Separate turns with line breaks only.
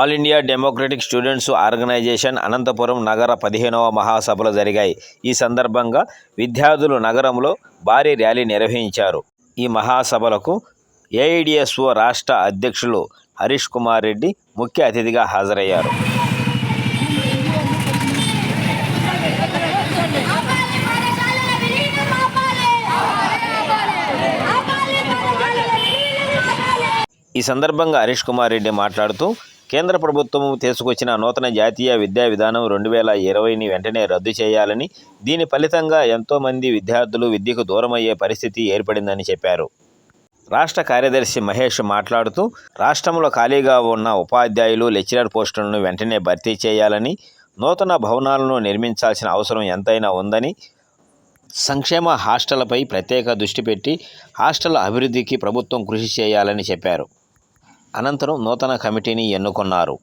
All India democratic students organisation Anantapuram నగర పదిహేనవ మహాసభలు జరిగాయి. ఈ సందర్భంగా విద్యార్థులు నగరంలో భారీ ర్యాలీ నిర్వహించారు. ఈ మహాసభలకు ఏఐడిఎస్ఓ రాష్ట్ర అధ్యక్షులు హరీష్ కుమార్ రెడ్డి ముఖ్య అతిథిగా హాజరయ్యారు. ఈ సందర్భంగా హరీష్ కుమార్ రెడ్డి మాట్లాడుతూ కేంద్ర ప్రభుత్వం తీసుకొచ్చిన నూతన జాతీయ విద్యా విధానం రెండు వేల ఇరవైని వెంటనే రద్దు చేయాలని దీని ఫలితంగా ఎంతోమంది విద్యార్థులు విద్యకు దూరమయ్యే పరిస్థితి ఏర్పడిందని చెప్పారు. రాష్ట్ర కార్యదర్శి మహేష్ మాట్లాడుతూ రాష్ట్రంలో ఖాళీగా ఉన్న ఉపాధ్యాయులు లెక్చరర్ పోస్టులను వెంటనే భర్తీ చేయాలని నూతన భవనాలను నిర్మించాల్సిన అవసరం ఎంతైనా ఉందని సంక్షేమ హాస్టళ్ళపై ప్రత్యేక దృష్టి పెట్టి హాస్టల్ అభివృద్ధికి ప్రభుత్వం కృషి చేయాలని చెప్పారు. అనంతరం నూతన కమిటీని ఎన్నుకున్నారు.